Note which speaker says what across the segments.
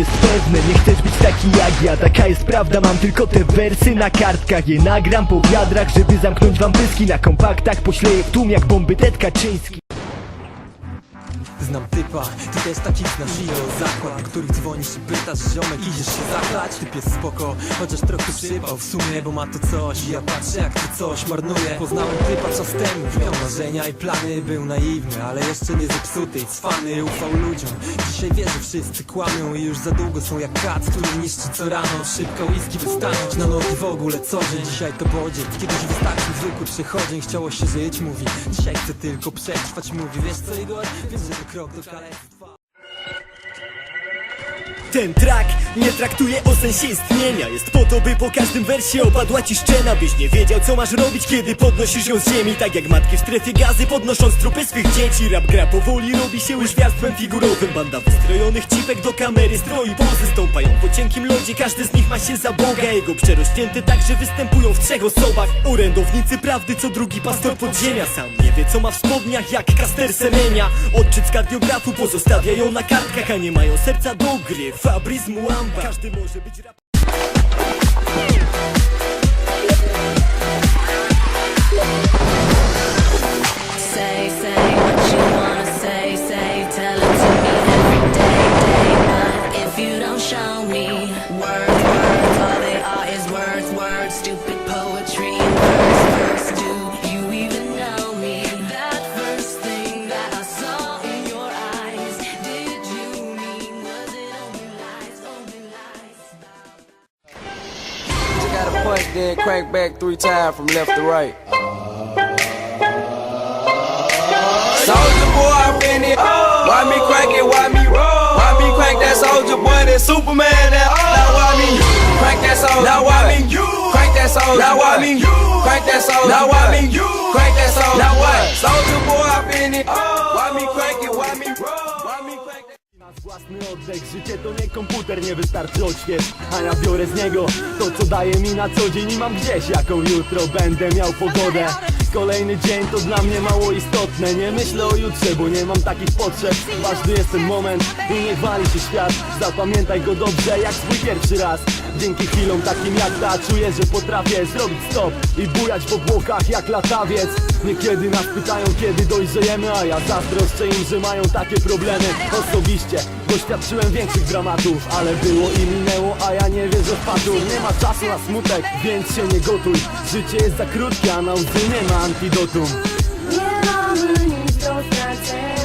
Speaker 1: jest pewne Nie chcesz być taki jak ja, taka jest prawda Mam tylko te wersy na kartkach. Je nagram po wiadrach, żeby zamknąć wam pyski. Na kompaktach pośleję w tłum jak bomby Ted Kaczyński
Speaker 2: Znam typa, ty też takich znasz i o zakład których dzwonisz i pytasz ziomek idziesz się zachlać Typ jest spoko, chociaż trochę przypał w sumie Bo ma to coś. I ja patrzę jak ty coś marnuje. Poznałem typa czas temu, miał marzenia i plany. Był naiwny, ale jeszcze nie zepsuty i cwany. Ufał ludziom, dzisiaj wie, że wszyscy kłamią I już za długo są jak kac, który niszczy co rano. Szybko whisky wystanąć na nogi w ogóle co dzień. Dzisiaj to bodziec, kiedyś wystarczył zwykły przechodzień Chciało się żyć, mówi, dzisiaj chcę tylko przetrwać. Mówi, wiesz co Igor, wiesz, że to krok do kalectwa
Speaker 1: Ten track nie traktuje o sensie istnienia Jest po to, by po każdym wersie opadła ci szczena Byś nie wiedział co masz robić, kiedy podnosisz ją z ziemi. Tak jak matki w strefie gazy podnosząc trupy swych dzieci. Rap gra powoli, robi się już gwiazdłem figurowym. Banda wystrojonych cipek do kamery stroi. Pozy Stąpają po cienkim lodzie, każdy z nich ma się za Boga. Jego przerośnięty tak, że występują w trzech osobach. Orędownicy prawdy, co drugi pastor podziemia. Sam nie wie co ma w spodniach, jak kaster semienia Odczyt z kardiografu pozostawiają na kartkach A nie mają serca do gry, Fabriz Muamba Każdy może być
Speaker 3: punch, then crank back three times from left to right. Soldier boy, I'm in it. Why me crank it? Why me roll? Why me crank that soldier boy? That Superman? That now why me crank that soldier? Now why me you crank that soldier? Now why me you crank that soldier? Now why me you crank that soldier? Now what? Soldier boy, I'm in it. Oh, why me crank
Speaker 1: Własny oddech, życie to nie komputer, nie wystarczy odśwież. A ja biorę z niego to co daje mi na co dzień I mam gdzieś jaką jutro będę miał pogodę. Kolejny dzień to dla mnie mało istotne. Nie myślę o jutrze, bo nie mam takich potrzeb. Ważny jest ten moment i niech wali się świat. Zapamiętaj go dobrze jak swój pierwszy raz Dzięki chwilom takim jak ta czuję, że potrafię zrobić stop I bujać w obłokach jak latawiec. Niekiedy nas pytają kiedy dojrzejemy A ja zazdroszczę im, że mają takie problemy. Osobiście doświadczyłem większych dramatów Ale było i minęło, a ja nie wierzę w fatum. Nie ma czasu na smutek, więc się nie gotuj. Życie jest za krótkie, a na łzy nie ma antidotum.
Speaker 4: Nie mamy nic do stracenia.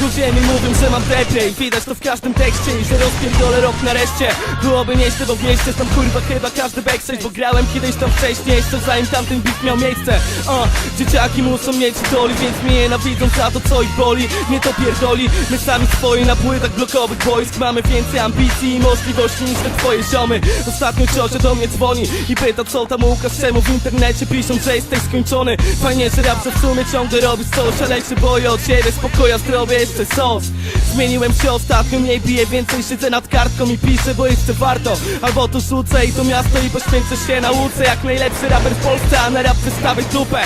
Speaker 5: O, ludzie mi mówią, że mam i widać to w każdym tekście I że rozpierdolę rok nareszcie. Byłoby nieźle, bo w mieście tam kurwa chyba każdy backstage Bo grałem kiedyś tam wcześniej, jeszcze zanim tamten beat miał miejsce. O, dzieciaki muszą mieć idoli, więc mnie nienawidzą za to co ich boli. Nie to pierdoli, my sami swoi na płytach blokowych wojsk Mamy więcej ambicji i możliwości niż te twoje ziomy. Ostatnio ciocia do mnie dzwoni i pyta co tam Łukasz Czemu w internecie piszą, że jesteś skończony? Fajnie, że rap, w sumie ciągle robisz coś Ale się boję od ciebie, spokoja, zdrowie, jeszcze sos Zmieniłem się ostatnio, mniej piję, więcej siedzę nad kartką i piszę, bo jeszcze warto. Albo to rzucę i to miasto i poświęcę się nauce Jak najlepszy raper w Polsce, a na rap wystawię dupę.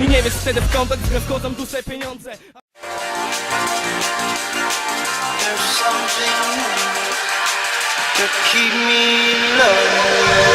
Speaker 5: I nie wiesz wtedy w kontakt, że wchodzą duże pieniądze.
Speaker 6: There's something to keep me.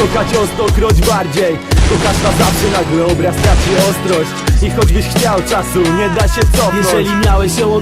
Speaker 1: To kochać o stokroć bardziej. Kochasz na zawsze nagle obraz traci ostrość I choćbyś chciał czasu, nie da się cofnąć Jeżeli miałeś ją o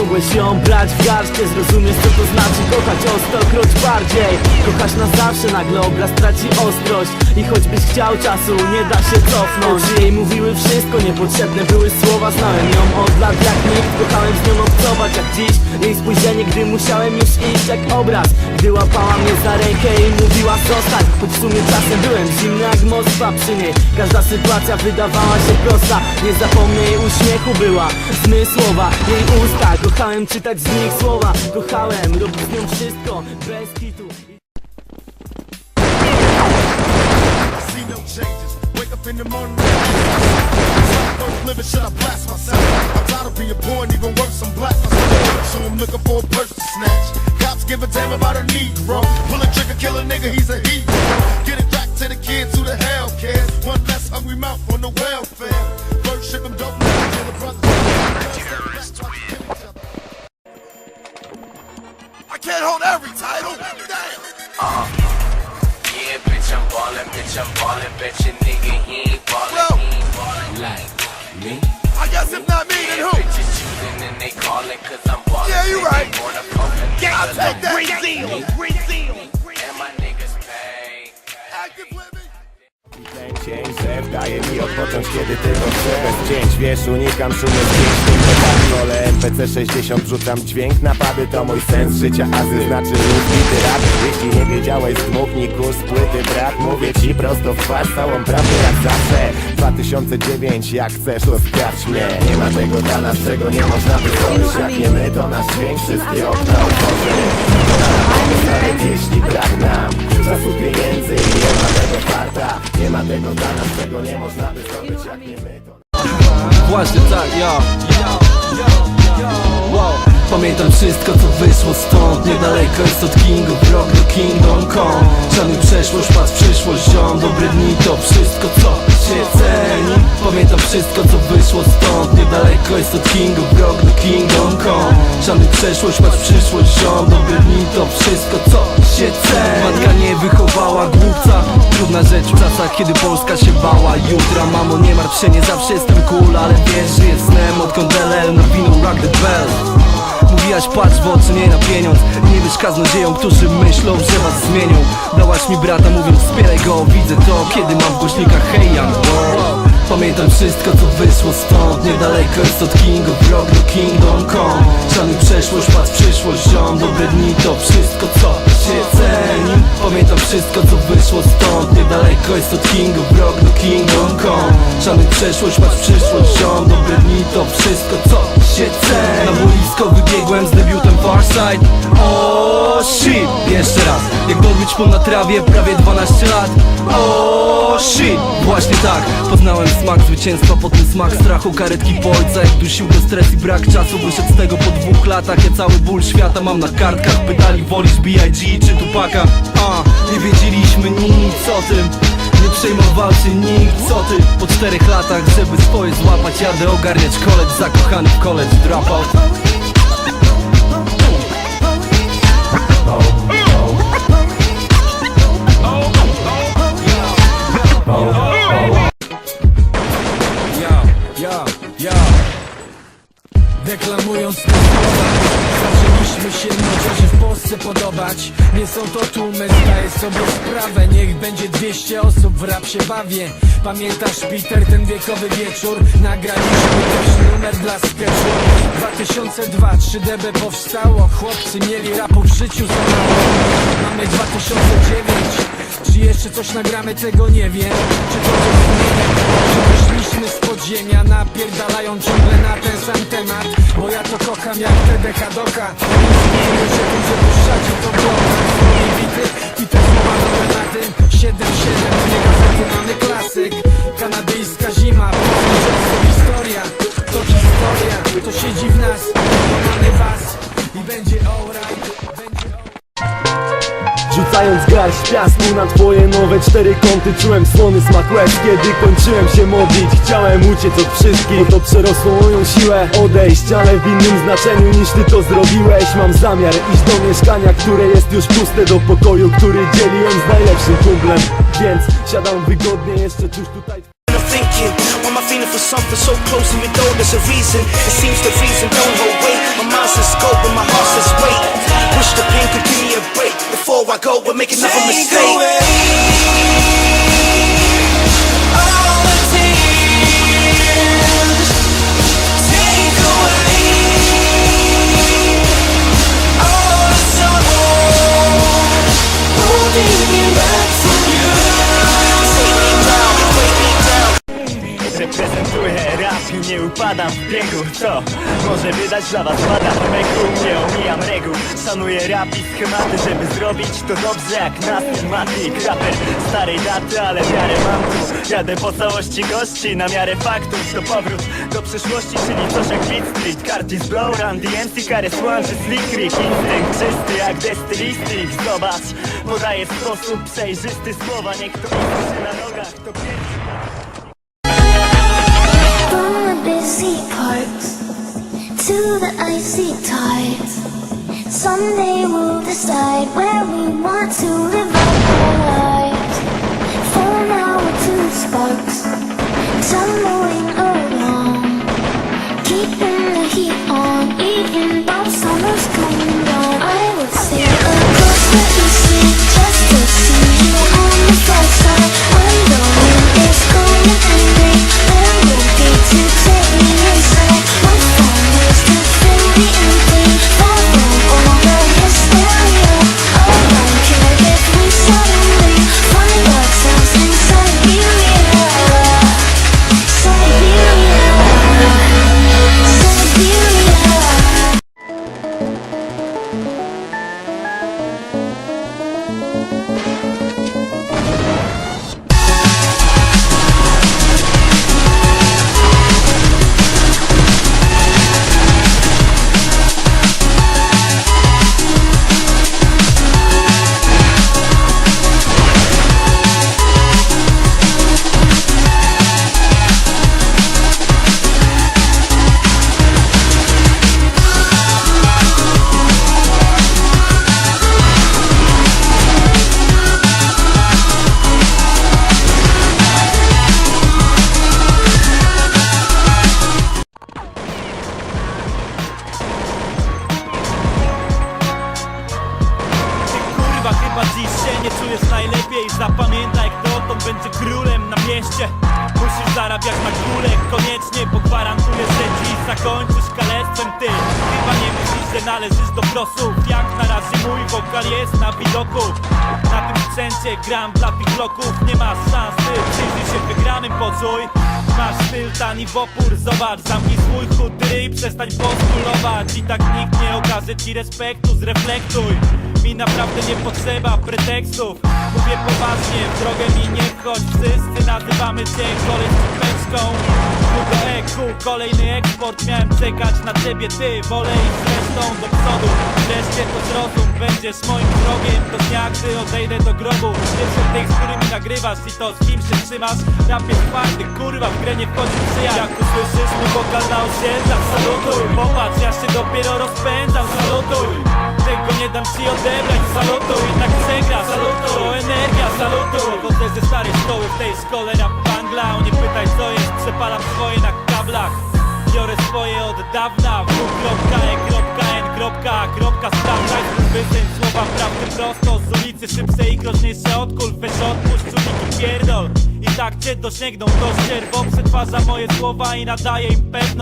Speaker 1: mogłeś ją brać w garście Zrozumiesz co to znaczy kochać o stokroć bardziej. Kochasz na zawsze, nagle obraz traci ostrość. I choćbyś chciał czasu, nie da się cofnąć. Oczy jej mówiły wszystko, niepotrzebne były słowa. Znałem ją od lat jak nikt, kochałem z nią obcować jak dziś. Jej spojrzenie, gdy musiałem już iść jak obraz. Gdy łapała mnie za rękę i mówiła zostań. Choć w sumie czasem byłem zimny jak Moskwa przy niej Każda sytuacja wydawała się prosta Nie zapomnę jej uśmiechu była zmysłowa Jej usta, kochałem czytać z nich słowa Kochałem robić z nią wszystko bez kitu
Speaker 7: in the morning. First living, blast myself? I'm tired of being poor and even worse, black. So I'm looking for a purse to snatch. Cops give a damn about a Negro. Pull a trigger, kill a nigga, he's a
Speaker 1: cień, szef daje mi odpocząć kiedy tylko chcę. Bez cięć, wiesz, unikam szumu zdjęć. Tylko tak wolę. MPC 60 Wrzucam dźwięk, napady to mój sens życia Azy znaczy rozbity rap. Jeśli nie wiedziałeś, dmuchnij kurs płyty brat. Mówię ci prosto w twarz, całą prawdę jak zawsze. 2009, jak chcesz, to mnie. Nie ma tego dla nas, czego nie można wytworzyć. Jak nie my, to nasz dźwięk wszystkie okna otworzy nawet jeśli brak nam. Czasu pieniędzy i nie ma tego farta. Nie ma tego dla nas, czego nie można by zdobyć jak nie my to
Speaker 8: Właśnie tak, yo. Wow. Pamiętam wszystko co wyszło stąd Niedaleko jest od Kingów Rock do Kingdom Come. Szanuj przeszłość, patrz przyszłość Ziom, dobre dni to wszystko co się ceni. Pamiętam wszystko co wyszło stąd Niedaleko jest od Kingów Rock do Kingdom Come. Szanuj przeszłość, patrz przyszłość Ziom, dobre dni to wszystko co się ceni. Matka nie wychowała głupca. Trudna rzecz w czasach kiedy Polska się bała. Jutra mamo nie martw się, nie zawsze jestem cool Ale wiesz, żyję snem odkąd LL nawinął rock the bell Mówiłaś patrz w oczy, nie na pieniądz. Nie wiesz kaznodziejom, którzy myślą, że was zmienią. Dałaś mi brata mówiąc wspieraj go. Widzę to, kiedy mam w głośnikach hey young boy Pamiętam wszystko co wyszło stąd. Niedaleko jest od Kingów Rock do Kingdom Come. Przeszłość, patrz przyszłość Ziom, dobre dni to wszystko co się Pamiętam wszystko co wyszło stąd. Niedaleko jest od Kingów Rock do Kingdom Come Szanuj przeszłość, w przyszłość Ziom, dobre dni to wszystko co się ceni. Na boisko wybiegłem z debiutem Farside O shit, jeszcze raz Jak dobyć po na trawie prawie 12 lat. O shit, właśnie tak Poznałem smak zwycięstwa, potem smak strachu. Karetki po ojca, jak dusił go stres i brak czasu Wyszedł z tego po dwóch latach. Ja cały ból świata mam na kartkach. Pytali wolisz B.I.G. czy Tupaka. A, nie wiedzieliśmy nic o tym. Nie przejmował się nikt, co ty? Po czterech latach, żeby swoje złapać Jadę ogarniać college, zakochany w college dropout
Speaker 9: Nie są to tłumy, zdaję sobie sprawę. Niech będzie 200 osób w rap się bawię Pamiętasz Peter ten wiekowy wieczór? Nagraliśmy też numer dla sketchu. 2002, 3DB powstało. Chłopcy mieli rapu w życiu za mało. Mamy 2009 Czy jeszcze coś nagramy, tego nie wiem. Czy to coś zmienia? Czy wyszliśmy z podziemia? Napierdalają ciągle na ten sam temat Bo ja to kocham jak TDH Doka Nie wiem, że ludzie puszczacie to blok Swoje bity i te słowa nowe na tym. 7-7, dwie gazety mamy klasyk. Kanadyjska zima, to historia? To historia, to siedzi w nas mamy was i Będzie alright
Speaker 1: Rzucając garść piasku na twoje nowe cztery kąty Czułem słony smak łez, kiedy kończyłem się modlić Chciałem uciec od wszystkich, to przerosło moją siłę Odejść, ale w innym znaczeniu niż ty to zrobić Mam zamiar iść do mieszkania, które jest już puste Do pokoju, który dzieliłem z najlepszym kumplem. Więc siadam wygodnie jeszcze tuż tutaj
Speaker 3: for something so close even though there's a reason? It seems the reason don't hold weight. My mind says go, but my heart says wait. Wish the pain could give me a break before I go. We're making another mistake.
Speaker 1: Reprezentuję nie upadam w biegu Co? Może wydać dla was pada meku? Nie omijam reguł. Szanuję rap i schematy. Żeby zrobić to dobrze jak nas Matik Raper starej daty, ale wiarę mam tu.
Speaker 10: Jadę po całości gości na miarę faktów. To powrót do przeszłości, czyli coś jak Beat Street. Curtis Blow, Run, DMC, Kary Swanży, Slick Rick. Instynkt czysty jak Destylistic Zobacz, podaję w sposób przejrzysty słowa. Niech kto się na nogach, to pierwszy
Speaker 11: Busy parks to the icy tides. Someday we'll decide where we want to live our lives. For now we're two sparks, tumbling
Speaker 10: przestań postulować. I tak nikt nie okaże ci respektu, zreflektuj mi naprawdę nie potrzeba pretekstów. Mówię poważnie, w drogę mi nie chodź Wszyscy nazywamy cię koleś peczką EQ, kolejny eksport. Miałem czekać na ciebie ty Wolę iść z resztą do przodu. Wreszcie to zrozum, będziesz moim wrogiem. Do dnia, gdy odejdę do grobu. Pierwszy tych, z którymi nagrywasz I to z kim się trzymasz. Rap jest twardy, kurwa, w grę nie wchodzi przyjaźń. Jak usłyszysz mój wokal na osiedlach Salutuj, popatrz, ja się dopiero rozpędzam. Salutuj tego nie dam ci odebrać Salutu, jednak przegra. Salutu, to energia Salutu. Chodzę ze starej szkoły w tej szkole rap bangla. Nie pytaj co jest, przepalam swoje na kablach. Biorę swoje od dawna. W.e.n. Stawaj wysyn słowa prawdy prosto Z ulicy. Szybsze i groźniejsze od kul Weź odpuść czujniki pierdol. I tak cię dosięgną. Do ścierwą Przetwarza moje słowa i nadaje im pewność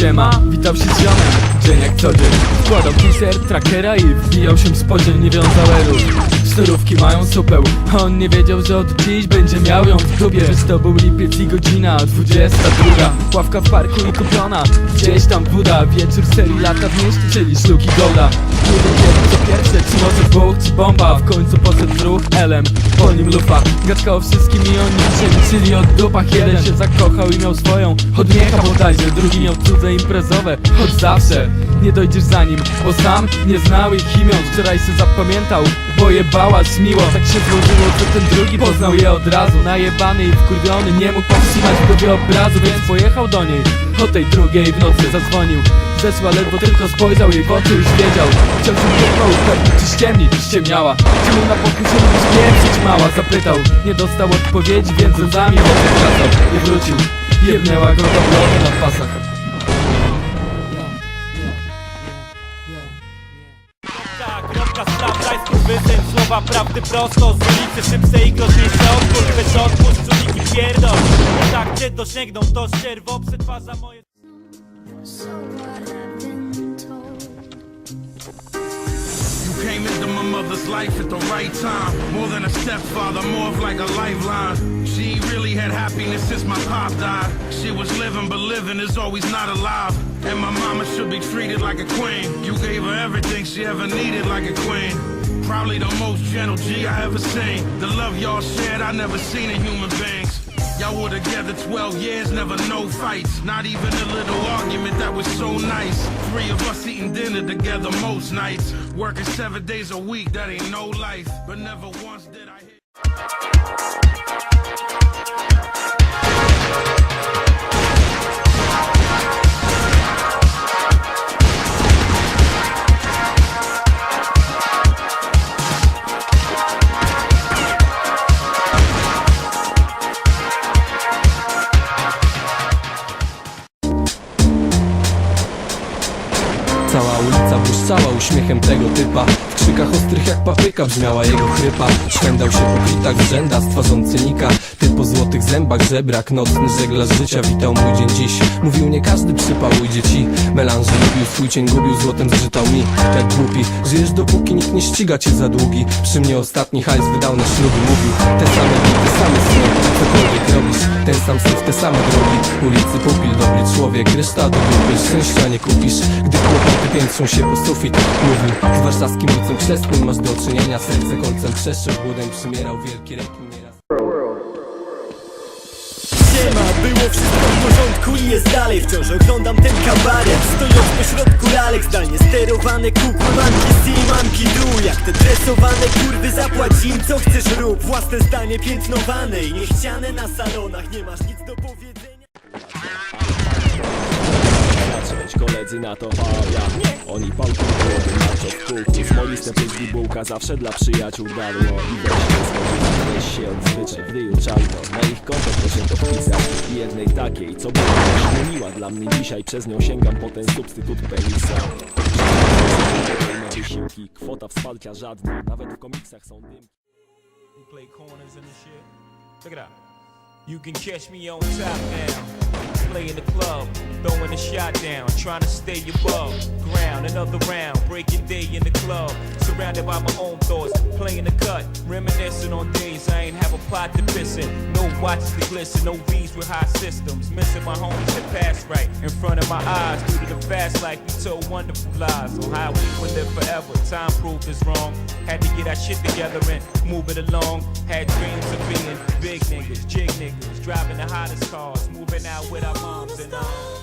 Speaker 12: Siema, witam się z Dzień jak co dzień. Składał t-shirt, trackera i wbijał się w spodzień Nie wiązał erów mają supeł. On nie wiedział, że od dziś będzie miał ją w dubie Przecież to był lipiec i godzina 22 Ławka w parku i kupiona. Gdzieś tam Buda. Wieczór serii lata w mieście, czyli szluki golda Nie wiem co pierwsze, czy może dwóch, czy bomba. W końcu poszedł ruch Elem, po nim lufa Gadka o wszystkim i o niczym, czyli o dupach. Jeden się zakochał i miał swoją. Odmiecha bodajże, drugi miał cudze imprezowe. Choć zawsze nie dojdziesz za nim Bo sam nie znał ich imion Wczoraj się zapamiętał, bo jebała miło. Tak się złożyło, że ten drugi poznał je od razu. Najebany i wkurwiony, nie mógł powstrzymać w obrazu Więc pojechał do niej, o tej drugiej w nocy zadzwonił. Zeszła ledwo tylko spojrzał jej w oczy już wiedział. Chciał się tylko upewnić, czy ściemni, ściemniała Czy mu na boku się pieprzyć mała? Zapytał, nie dostał odpowiedzi, więc łzami wracał. I wrócił, jebnęła go do na pasach
Speaker 13: Słowa prawdy prosto z ulicy Szybce i groźniejsze odpór odpuść, czujniki pierdol tak cię dosięgną, to przetwarza moje
Speaker 14: came into my mother's life at the right time. More than a stepfather, more of like a lifeline. She really had happiness since my pop died. She was living, but living is always not alive. And my mama should be treated like a queen. You gave her everything she ever needed like a queen. Probably the most gentle G I ever seen. The love y'all shared, I never seen in human beings. Y'all were together 12 years, never no fights. Not even a little argument that was so nice. Three of us eating dinner together most nights. Working seven days a week, that ain't no life. But never once did I hit.
Speaker 15: Błyszczała uśmiechem tego typa krzykach ostrych jak papryka brzmiała jego chrypa. Szwendał się po klitach rzęda z twarzą cynika. Ty po złotych zębach żebrak, nocny żeglarz życia Witał mój dzień dziś. Mówił nie każdy przypał ujdzie ci Melanże lubił, swój cień gubił, złotem zżytał mi. Jak głupi, żyjesz dopóki nikt nie ściga cię za długi. Przy mnie ostatni hajs wydał na śluby Mówił, te same te same sny Cokolwiek robisz, ten sam syf, te same drogi. Ulicy pupil, dobry człowiek, reszta do dupy. Szczęścia nie kupisz, gdy kłopoty piętrzą się po sufit. Mówił, z warszawskim ojcem chrzestnym masz do czynienia Serce kolcem przeszczep, głodem przymierał wielki rekin nieraz.
Speaker 16: Siema, było wszystko w porządku i jest dalej. Wciąż oglądam ten kabaret. Stojąc pośrodku lalek Zdalnie sterowane kukumanki Simanki dół. Jak te dresowane kurwy Zapłać im co chcesz rób. Własne zdanie piętnowane I niechciane na salonach. Nie masz nic do powiedzenia
Speaker 17: koledzy na to pałja Oni pałki głowy na to w kółku Smoliste pyzgi bułka zawsze dla przyjaciół darło. I weź się spożywać, weź się odzwyczy w czarno Na ich konto proszę to wpisać. I jednej takiej, co była też miła dla mnie. Dzisiaj Przez nią sięgam po ten substytut penisa. Wysiłki, kwota wsparcia żadna. Nawet w komiksach są dymki
Speaker 13: We play corners and shit? Check it out You can catch me on top now. Play in the club Throwing a shot down Trying to stay above ground Another round Breaking day in the club Surrounded by my own thoughts Playing the cut Reminiscing on days I ain't have a pot to piss in. No watches to glisten No V's with high systems Missing my homies that passed right In front of my eyes Due to the fast life We told wonderful lies On how we would live forever. Time proved us wrong Had to get our shit together and move it along. Had dreams of being big niggas Jig niggas Driving the hottest cars Moving out with our moms and all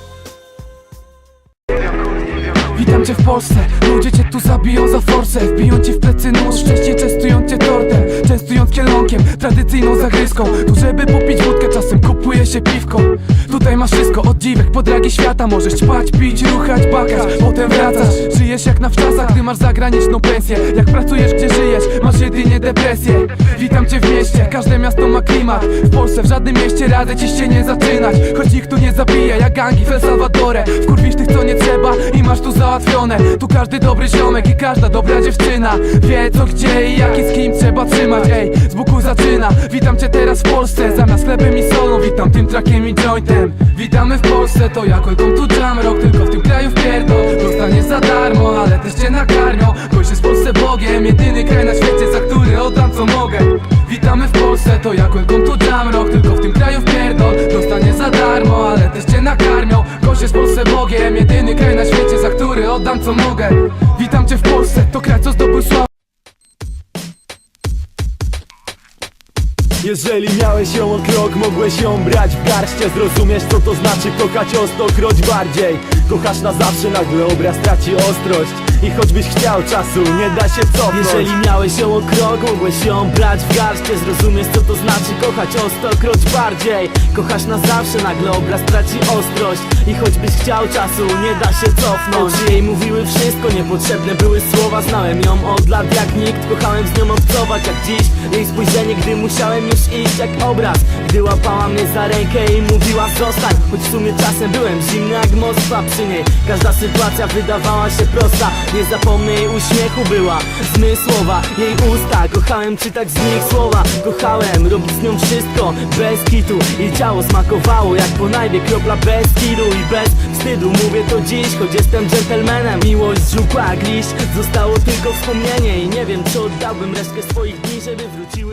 Speaker 12: Witam cię w Polsce, ludzie cię tu zabiją za forsę. Wbiją ci w plecy nóż, wcześniej częstują cię tortem. Częstując kielonkiem, tradycyjną zagryzką. Tu żeby popić wódkę, czasem kupuje się piwko od po świata Możesz ćpać, pić, ruchać, bakać, potem wracasz. Żyjesz jak na wczasach, gdy masz zagraniczną pensję. Jak pracujesz, gdzie żyjesz, masz jedynie depresję. Witam cię w mieście, każde miasto ma klimat. W Polsce w żadnym mieście radzę ci się nie zaczynać. Choć nikt tu nie zabija, jak gangi w El Salvadorze. Wkurwisz tych co nie trzeba i masz tu załatwione. Tu każdy dobry ziomek i każda dobra dziewczyna. Wie co gdzie i jak i z kim trzeba trzymać. Ej, z boku zaczyna. Witam cię teraz w Polsce Zamiast chlebem i solą. Witam tym trakiem i jointem. Witamy w w Polsce to jak ojdą tu jamrock Tylko w tym kraju
Speaker 18: wpierdol dostanie za darmo, ale też cię nakarmią. Bo się z Polsce Bogiem Jedyny kraj na świecie, za który oddam co mogę. Witamy
Speaker 12: w Polsce to
Speaker 18: jak ojdą tu jamrock Tylko w tym kraju wpierdol dostanie za darmo, ale też cię nakarmią. Bo się z Polsce Bogiem Jedyny kraj na świecie, za który oddam co mogę. Witam cię w Polsce, to kraj
Speaker 1: Jeżeli miałeś ją o krok, mogłeś ją brać w garście. Zrozumiesz co to znaczy kochać o stokroć bardziej. Kochasz na zawsze, nagle obraz traci ostrość I choćbyś chciał czasu, nie da się cofnąć
Speaker 4: Jeżeli miałeś ją o krok, mogłeś ją brać w garście. Zrozumiesz co to znaczy kochać o stokroć bardziej. Kochasz na zawsze, nagle obraz traci ostrość. I choćbyś chciał czasu, nie da się cofnąć. Oczy jej mówiły wszystko, niepotrzebne były słowa. Znałem ją od lat jak nikt, kochałem z nią obcować jak dziś. Jej spojrzenie, gdy musiałem już iść jak obraz. Gdy łapała mnie za rękę i mówiła zostań. Choć w sumie czasem byłem zimny jak Moskwa przy niej Każda sytuacja wydawała się prosta Nie zapomnę jej uśmiechu była zmysłowa. Jej usta, kochałem czytać z nich słowa? Kochałem robić z nią wszystko bez kitu. Jej ciało smakowało jak po najbie kropla bez kiru I bez wstydu. Mówię to dziś, choć jestem dżentelmenem. Miłość żółkła jak zostało tylko wspomnienie I nie wiem czy oddałbym resztkę swoich dni, żeby dni